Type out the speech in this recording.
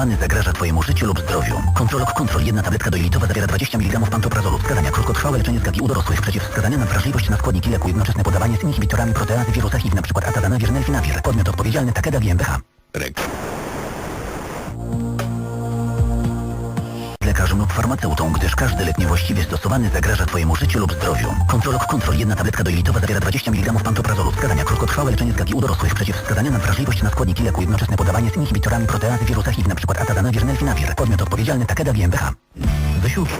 stosowany zagraża Twojemu życiu lub zdrowiu. Kontrolok Kontrol, jedna tabletka dojlitowa zawiera 20 mg pantoprazolu. Wskazania krótkotrwałe leczenie zgagi u dorosłych. Przeciwwskazania na wrażliwość na składniki leku. Jednoczesne podawanie z inhibitorami proteazy wirusa HIV, np. atazanawir, nelfinawir. Podmiot odpowiedzialny Takeda GmbH. Rek. Lekarzem lub farmaceutą, gdyż każdy lek niewłaściwie stosowany zagraża Twojemu życiu lub zdrowiu. Kontrolok Kontrol, jedna tabletka dojlitowa zawiera 20 mg pantoprazolu. Wskazania krótkotrwałe leczenie zgagi u dorosłych. Przeciwwskazania na wrażliwość na składniki leku. Jednoczesne podawanie z inhibitorami proteazy wirusa HIV, np. atazanawir, nelfinawir. Podmiot odpowiedzialny Takeda GmbH. Wysiłki.